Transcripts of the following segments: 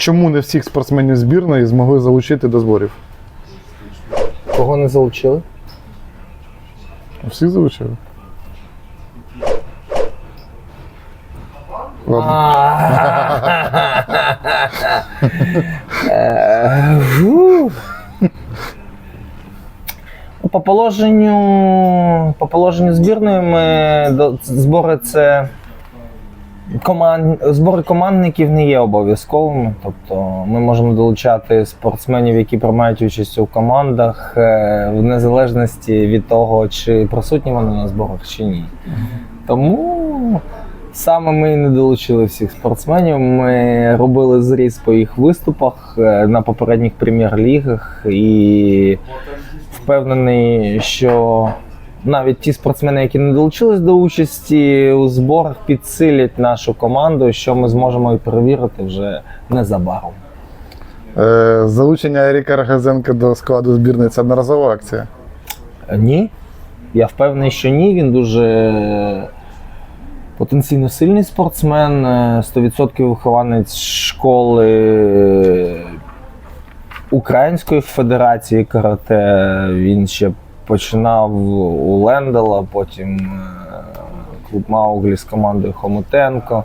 Чому не всіх спортсменів збірної змогли залучити до зборів? Кого не залучили? Всіх залучили? Ладно. Е, фу. Ну, По положенню, по положенню збірної ми до- збори це команд, збори командників не є обов'язковими. Тобто ми можемо долучати спортсменів, які приймають участь у командах, е, в незалежності від того, чи присутні вони на зборах чи ні. Тому саме ми не долучили всіх спортсменів. Ми робили зріз по їх виступах е, на попередніх прем'єр-лігах і впевнений, що навіть ті спортсмени, які не долучились до участі у зборах, підсилять нашу команду, що ми зможемо і перевірити вже незабаром. Е, залучення Еріка Рогазенка до складу збірної це одноразова акція. Е, Ні. Я впевнений, що ні. Він дуже потенційно сильний спортсмен, е, 100% вихованець школи е, Української Федерації карате. Він ще починав у Лендела, потім е, клуб Мауглі з командою Хомутенко.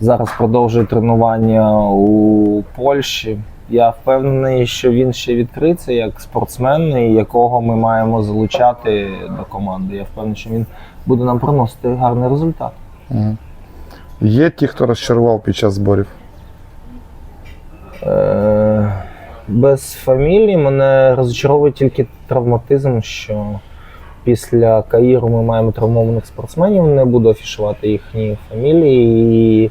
Зараз продовжує тренування у Польщі. Я впевнений, що він ще відкриться як спортсмен, і якого ми маємо залучати до команди. Я впевнений, що він буде нам приносити гарний результат. Є ті, хто розчарував під час зборів. Е, без фамілії мене розчаровує тільки травматизм, що після Каїру ми маємо травмованих спортсменів, не буду афішувати їхні фамілії, і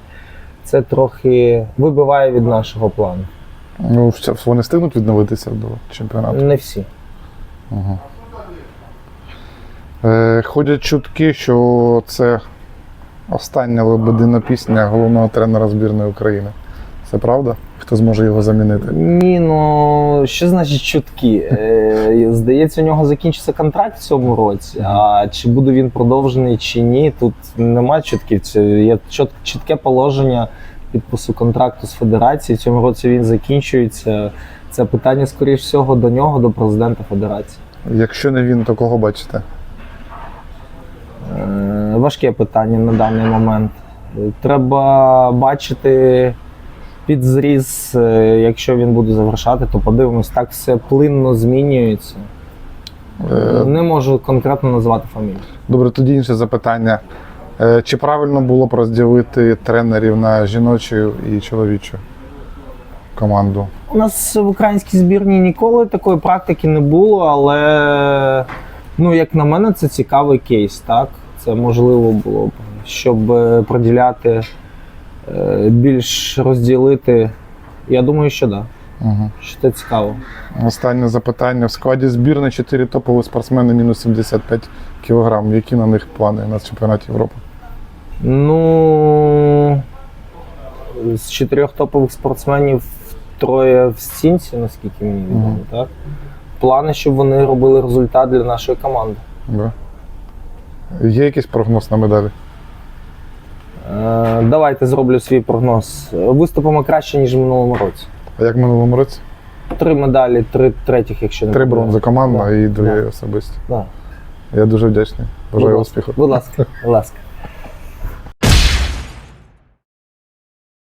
це трохи вибиває від нашого плану. Ну, вони встигнуть відновитися до чемпіонату. Не всі. Е, ходять чутки, що це остання лебедина пісня головного тренера збірної України. Це правда? Хто зможе його замінити? Ні, ну що значить чутки? Е, здається, у нього закінчиться контракт в цьому році. А чи буде він продовжений чи ні, тут немає чутків. Це є чіт- чітке положення підпису контракту з федерацією. В цьому році він закінчується. Це питання, скоріш всього, до нього, до президента федерації. Якщо не він, то кого бачите? Е, Важке питання на даний момент. Треба бачити під зріз, е, якщо він буде завершати, то подивимось, так все плинно змінюється. Е, Не можу конкретно назвати фамілію. Добре, тоді інше запитання. Е, Чи правильно було б розділити тренерів на жіночу і чоловічу команду? У нас в українській збірні ніколи такої практики не було, але ну, як на мене, це цікавий кейс, так? Це можливо було б, щоб приділяти більш розділити. Я думаю, що так. Да. Угу. Що це цікаво. Останнє запитання. В складі збірної 4 топові спортсмени мінус 75 кг. Які на них плани на чемпіонаті Європи? Ну з чотирьох топових спортсменів троє в стінці, наскільки мені відомо, Мгм. так? Плани, щоб вони робили результат для нашої команди. Да. Є якийсь прогноз на медалі? Е, давайте зроблю свій прогноз. Виступимо краще, ніж в минулому році. А як в минулому році? Три медалі, три третіх, якщо не Три бронзи команда Да. і дві Да. особисті. Да. Я дуже вдячний. Бажаю успіху. Будь ласка, будь ласка.